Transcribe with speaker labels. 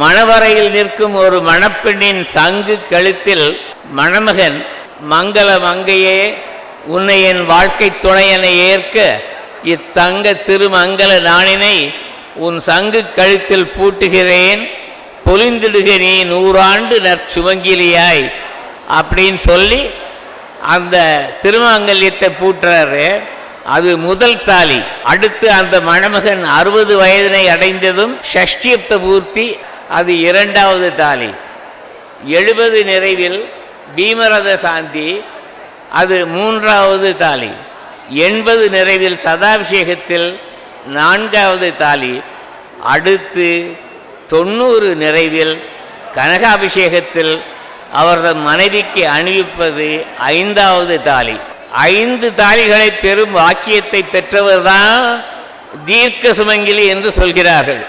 Speaker 1: மணவரையில் நிற்கும் ஒரு மணப்பெண்ணின் சங்கு கழுத்தில் மணமகன் மங்கள மங்கையே உன்னை என் வாழ்க்கை துணையனை ஏற்க இத்தங்க திருமங்கல நாணினை உன் சங்கு கழுத்தில் பூட்டுகிறேன் பொலிந்திடுக நீ நூறாண்டு நற்சுமங்கிலியாய் அப்படின்னு சொல்லி அந்த திருமாங்கல்யத்தை பூட்டுறாரு. அது முதல் தாலி. அடுத்து அந்த மணமகன் அறுபது வயதினை அடைந்ததும் ஷஷ்டியப்த பூர்த்தி அது இரண்டாவது தாலி. எழுபது நிறைவில் பீமரத சாந்தி அது மூன்றாவது தாலி. எண்பது நிறைவில் சதாபிஷேகத்தில் நான்காவது தாலி. அடுத்து தொண்ணூறு நிறைவில் கனகாபிஷேகத்தில் அவரது மனைவிக்கு அணிவிப்பது ஐந்தாவது தாலி. ஐந்து தாலிகளை பெறும் வாக்கியத்தை பெற்றவர்தான் தீர்க்க சுமங்கிலி என்று சொல்கிறார்கள்.